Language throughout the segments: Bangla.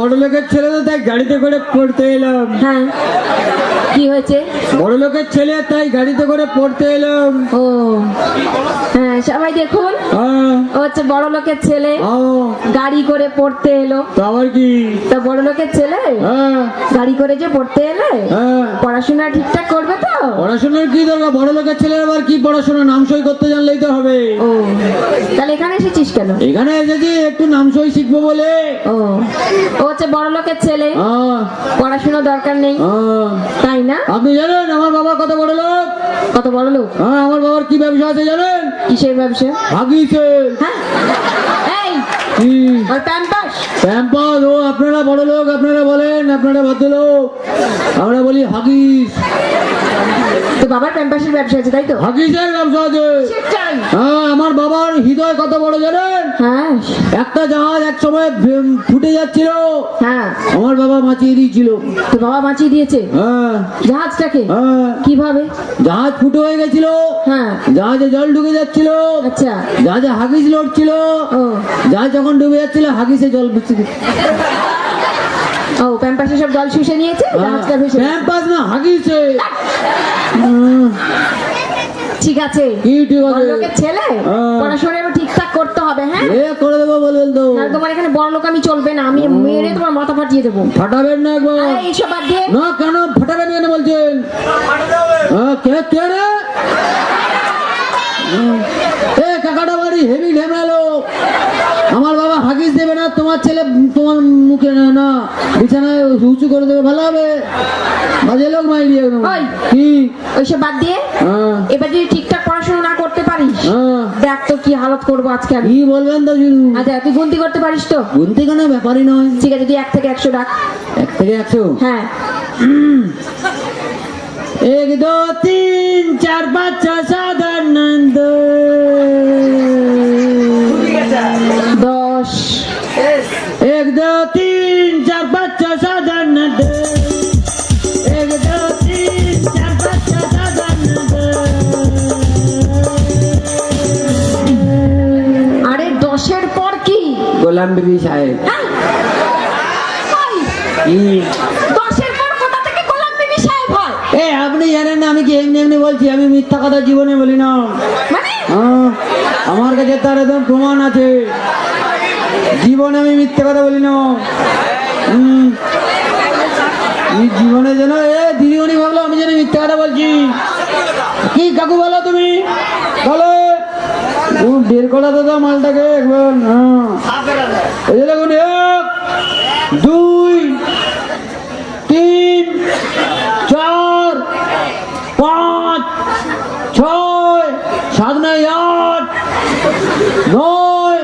বড় লোকের ছেলে তো তাই গাড়িতে করে পড়তে এলাম। হ্যাঁ। কি হয়েছে? বড় লোকের ছেলে তাই গাড়িতে করে পড়তে এলাম। ও হ্যাঁ সবাই দেখুন। হ্যাঁ। ও হচ্ছে বড় লোকের ছেলে। ও, গাড়ি করে পড়তে এলো। তো আবার কি? তা বড় লোকের ছেলে? হ্যাঁ। গাড়ি করে যে পড়তে এলে? হ্যাঁ। পড়াশোনা ঠিকঠাক করবে তো? পড়াশোনার কি দরকার? বড় লোকের ছেলে আবার কি পড়াশোনা? নাম সই করতে জানলেই তো হবে। ও তাহলে এখানে এসেছিস কেন? এখানে এসেছি একটু নাম সই শিখব বলে। ও ও হচ্ছে বড় লোকের ছেলে। পড়াশোনা দরকার নেই। হ্যাঁ। তাই না? আপনি জানেন আমার বাবা কত বড় লোক? কত বড় লোক? হ্যাঁ আমার বাবার কি ব্যবসা আছে জানেন? কিসের ব্যবসা? হাগিছে হ্যাঁ। এই ওই প্যাম্পাস। প্যাম্পাস ও আপনারা বড় লোক আপনারা বলেন আপনারা ভদ্রলোক। আমরা বলি হাগিস। তো বাবার প্যাম্পাসের ব্যবসা আছে তাই তো? হাগিসের ব্যবসা আছে? সেটাই। হ্যাঁ আমার বাবার হৃদয় কত বড় জানেন? হ্যাঁ। একটা জাহাজ এক সময় ফুটে যাচ্ছিল। হ্যাঁ। আমার বাবা মাচিয়ে দিয়েছিল। তো বাবা বাঁচিয়ে দিয়েছে? হ্যাঁ। জাহাজটাকে? হ্যাঁ। কীভাবে? জাহাজ ফুটো হয়ে গেছিল। হ্যাঁ। জাহাজে জল ঢুকে যাচ্ছিল। আচ্ছা। জাহাজে হাগিস লড়ছিল। জাহাজ যখন ডুবে যাচ্ছিল হাগিসে জল। ও প্যাম্পাসে সব জল শুষে নিয়েছে? জাহাজটা ভেসে প্যাম্পাস না হাগিসে। ঠিক আছে। লোকের ছেলে? হ্যাঁ। পড়াশোনা এবার ঠিকঠাক করতে হবে হ্যাঁ? এ করে দেবো বলবেন তো নাহলে তোমার এখানে বড় লোক আমি চলবে না আমি মেরে তোমার মাথা ফাটিয়ে দেবো। ফাটাবেন না আরে এইসব বাদ দিয়ে না কেন? ফাটাবেন কেন বলছেন? হ্যাঁ, কে কে রে? এ কাকাটা বাড়ি হেভি ঢেমেলো আমার বাবা হাগিস দেবে না তোমার ছেলে তোমার মুখে না না বিছানায় উঁচু করে দেবে ভালো হবে। বাজে লোক মাইরি ওই কি? ওইসব বাদ দিয়ে হ্যাঁ। এবার যদি ঠিকঠাক পড়াশোনা না করতে পারিস হ্যাঁ। দেখ তো কি হালত করব আজকে কি বলবেন তো আচ্ছা তুই গুনতি করতে পারিস তো? গুনতি কেন ব্যাপারই নয়। ঠিক আছে তুই এক থেকে একশো ডাক। এক থেকে একশো? হ্যাঁ। এক দু তিন চার পাঁচ ছয় গোলাম বিবি সাহেব। হ্যাঁ? গোলাম বিবি সাহেব এ আপনি জানেন না আমি কি এমনি এমনি বলছি? আমি মিথ্যা কথা জীবনে বলি না। মানে? হ্যাঁ, আমার কাছে তার একদম প্রমাণ আছে। জীবনে আমি মিথ্যে কথা বলি না। জীবনে যেন এ দিদিমণি ভাবলো আমি যেন মিথ্যে কথা বলছি। কি কাকু বলো তুমি? বলো। বের করা দাদা মালটাকে একবার। হ্যাঁ। দেখুন এক দুই তিন চার পাঁচ ছয় সাত নয় আট নয়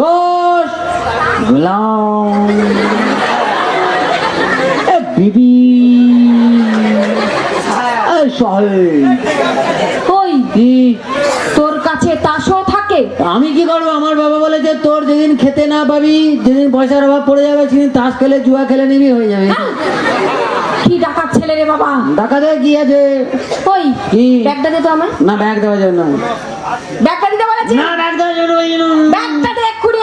দশ গোলাম। এ বিবি। এ সাহেব কই? তোর কাছে তাসও থাকে আমি কি করব? আমার বাবা বলে যে তোর যেদিন খেতে না পাবি যেদিন পয়সার অভাব পড়ে যাবে সেদিন তাস খেলে জুয়া খেলে নিবি হয়ে যাবে। কি ডাকাত ছেলে রে বাবা। ডাকাতে কি আছে? কই কি? ব্যাগটা দে তো আমার। না ব্যাগ দেওয়া যাবে না ব্যাগটা দিতে বলেছি? না ব্যাগ দেওয়া যাবে না ব্যাগটা দে এক্ষুনি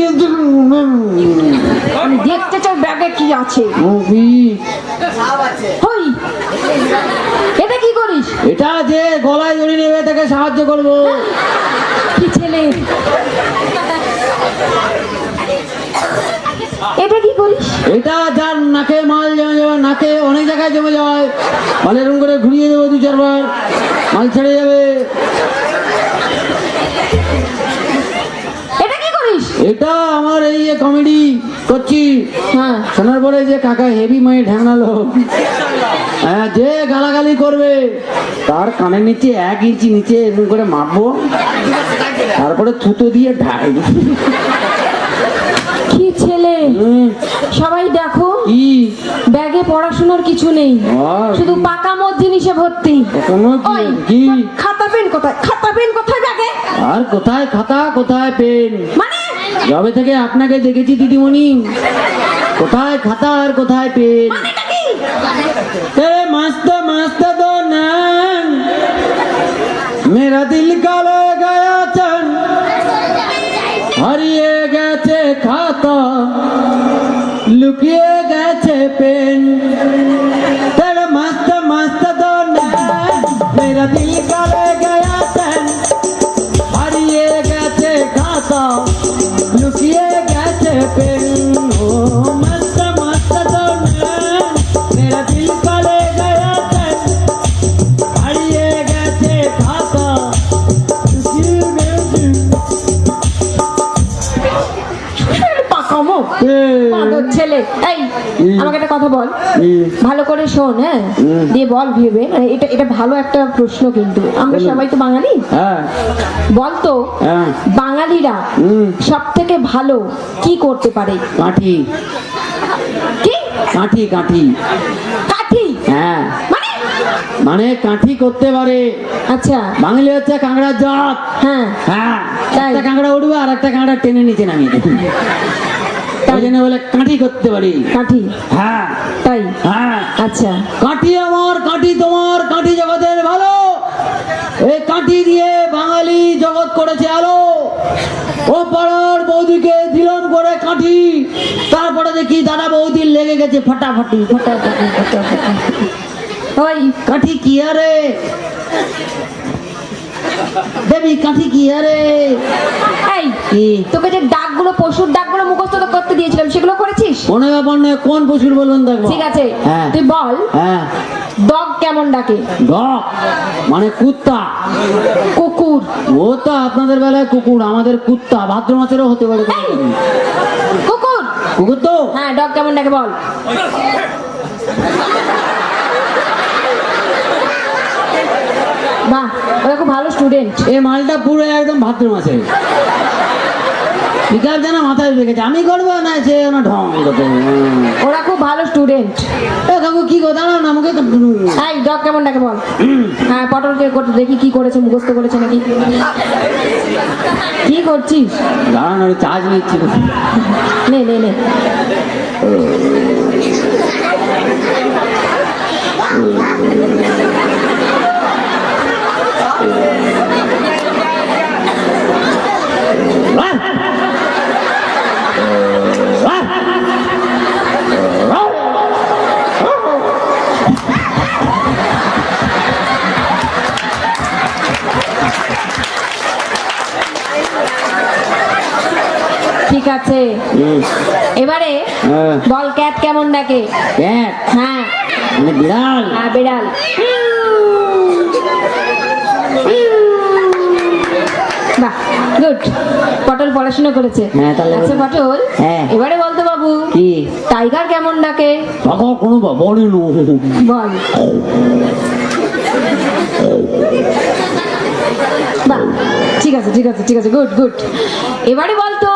কিন্তু, আমি দেখতে চাই ব্যাগে কি আছে। কি? কই এটা কি করিস? এটা যে গলায় দড়ি নেবে তাকে সাহায্য করব। কি ছেলে এটা কি করিস এটা যার নাকে মাল জমে যাবে নাকে অনেক জায়গায় জমে যায়। মাল এরকম করে ঘুরিয়ে দেবো দু চারবার মাল ছেড়ে যাবে। এটা কি করিস? এটা আমার এই যে কমেডি করছি। হ্যাঁ। শোনার পরে যে কাকা হেভি মাই ঢ্যাংনালো হ্যাঁ যে গালাগালি করবে তার কানের নিচে এক ইঞ্চি নিচে এরকম করে মাপবো তারপরে থুতো দিয়ে ঢাই। কি ছেলে? সবাই দেখো কি? ব্যাগে পড়াশোনার কিছু নেই শুধু পাকা মদ জিনিসে ভর্তি। কি- খাতা পেন কোথায়? খাতা পেন কোথায় ব্যাগে? আর কোথায় খাতা কোথায় পেন? মানে? যবে থেকে আপনাকে দেখেছি দিদিমণি। কোথায় খাতা আর কোথায় পেন? খাতা লুকিয়ে গেছে পেন পাগল ছেলে। এই আমাকে একটা কথা বল। ভালো করে শোন হ্যাঁ? দিয়ে বল ভেবে। মানে এটা এটা ভালো একটা প্রশ্ন কিন্তু। আমরা সবাই তো বাঙালি? হ্যাঁ। বল তো হ্যাঁ। বাঙালিরা। সব থেকে ভালো কি করতে পারে? কাঠি। কি? কাঠি কাঠি। কাঠি? হ্যাঁ। মানে? মানে কাঠি করতে পারে। আচ্ছা। বাঙালি হচ্ছে কাঁকড়ার জাত। হ্যাঁ। হ্যাঁ। একটা কাঁকড়া উঠবে আর একটা কাঁকড়া টেনে নিচে নামিয়ে দেবে। তাই। জন্য বলে কাঠি করতে পারি। কাঠি? হ্যাঁ। তাই? হ্যাঁ। আচ্ছা। কাঠি আমার কাঠি তোমার কাঠি জগতের ভালো। এই কাঠি দিয়ে বাঙালি জগৎ করেছে আলো। ও পাড়ার বৌদিকে দিলাম করে কাঠি। তারপরে দেখি দাদা বৌদির লেগে গেছে ফাটাফাটি ফাটাফাটি ফাটাফাটি। ওই। কাঠি কি আরে? দেবী কাঠি কি আরে? এই কি? তোকে যে ডাকগুলো পশুর ডাকগুলো মুখস্থ করতে দিয়েছিলাম সেগুলো করেছিস? কোনো ব্যাপার নয় কোন পশুর বলবেন দেখব। ঠিক আছে হ্যাঁ। তুই বল হ্যাঁ। ডগ কেমন ডাকে? ডগ মানে কুত্তা। কুকুর। ও তো আপনাদের বেলায় কুকুর আমাদের কুত্তা ভাদ্র মাসেরও হতে পারে! কুকুর। কুকুর। তো? হ্যাঁ ডগ কেমন ডাকে বল। বাহ ওরা খুব ভালো স্টুডেন্ট এই মালটা পুরো একদম ভাদ্র মাসে ঠিক আছে না মাথায় রেখেছে আমি করব না সে না ঢং করতে ওরা খুব ভালো স্টুডেন্ট এ কাকু কি দাঁড়াও না আমাকে এই ডগ কেমন ডাকে বল? হ্যাঁ পটলকে করতে দেখি কি করেছে মুখস্থ করেছে নাকি? কি করছিস? দাঁড়াও না চার্জ নিচ্ছি। নে নে নে। ঠিক আছে। এবারে হ্যাঁ। বল ক্যাট কেমন ডাকে? ক্যাট? হ্যাঁ। মানে বিড়াল? হ্যাঁ বিড়াল। বাহ গুড। পটল পড়াশোনা করেছে। হ্যাঁ, আচ্ছা পটল হ্যাঁ। এবারে বলতো বাবু। কি? টাইগার কেমন ডাকে? কোনো বলে নো। বল। বাহ ঠিক আছে ঠিক আছে ঠিক আছে গুড গুড। এবারে বলতো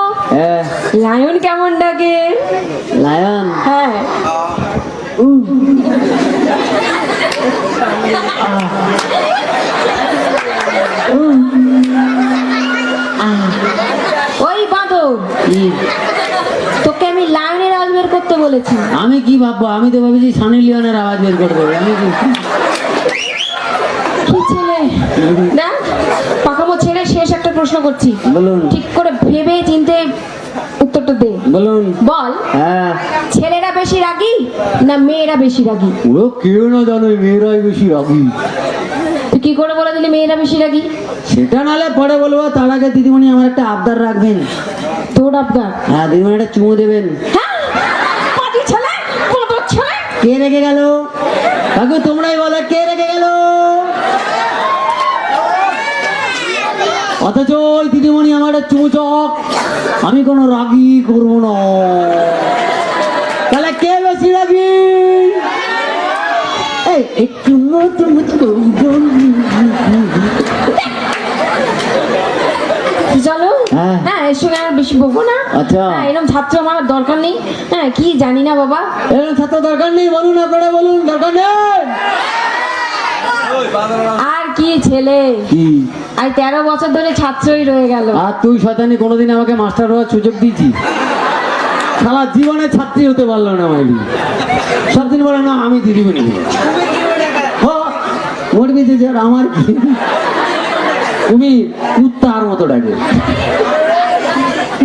লায়ন কেমন ডাকে? লায়ন? হ্যাঁ। ওই কি? তোকে আমি লাইনের আওয়াজ বের করতে বলেছি। আমি কি ভাববো? আমি তো ভাবছি সানি লিওনের আওয়াজ বের করে দেবে আমি কি? কি ছেলে? দেখ পাকামো ছেড়ে শেষ একটা প্রশ্ন করছি। বলুন। ঠিক করে ভেবে চিনতে উত্তরটা দে। বলুন। বল। হ্যাঁ। ছেলেরা বেশি রাগী না মেয়েরা বেশি রাগী? ও কেউ না জানো মেয়েরাই বেশি রাগি। তুই কি করে বলে দিলি মেয়েরা বেশি রাগী? সেটা নালে পরে বলব তার আগে দিদিমণি আমার একটা আবদার রাখবেন। তোর আবদার? হ্যাঁ দিদিমণি একটা চুমু দেবেন। হ্যাঁ? কে রেখে গেল? কাকু তোমরাই বলো কে রেখে গেল? অথচ ওই দিদিমণি আমার একটা চুমুচক। আমি কোনো রাগি করব না। তাহলে কে বেশি রাগি? একটু চলো হ্যাঁ। হ্যাঁ এর সঙ্গে আর বেশি বকবো না। আচ্ছা। হ্যাঁ, এরকম ছাত্র আমার দরকার নেই। হ্যাঁ কি জানি না বাবা। এরকম ছাত্র দরকার নেই বলুন আপনারা বলুন দরকার নেই। আর কি ছেলে? কি? আর তেরো বছর ধরে ছাত্রই রয়ে গেল। আর তুই শতানি কোনোদিন আমাকে মাস্টার হওয়ার সুযোগ দিয়েছি সারা জীবনে ছাত্রী হতে পারল না মাইলি সব দিন বলে না আমি দিদিমণি মরবি যে আমার কি? তুমি কুত্তার মতো ডাকে।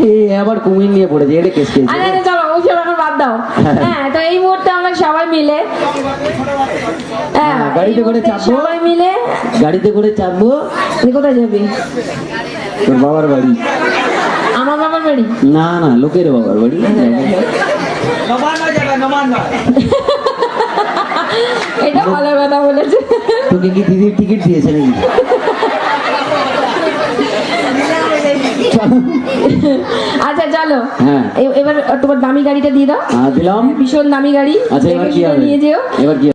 এ আবার কুমির নিয়ে পড়েছে এটা কেস খেয়েছে। বাদ দাও। হ্যাঁ। তো এই মুহূর্তে আমরা সবাই মিলে হ্যাঁ হ্যাঁ, গাড়িতে করে চাপবো। সবাই মিলে গাড়িতে করে চাপবো। তুই কোথায় যাবি? তোর বাবার বাড়ি। আমার বাবার বাড়ি? না না লোকের বাবার বাড়ি। এটা ভালো কথা বলেছে। তোকে কি দিদির টিকিট দিয়েছে নাকি? আচ্ছা চলো। হ্যাঁ। এবার তোমার দামি গাড়িটা দিয়ে দাও। হ্যাঁ দিলাম। ভীষণ দামি গাড়ি। আচ্ছা এবার কি নিয়ে যেও। এবার কি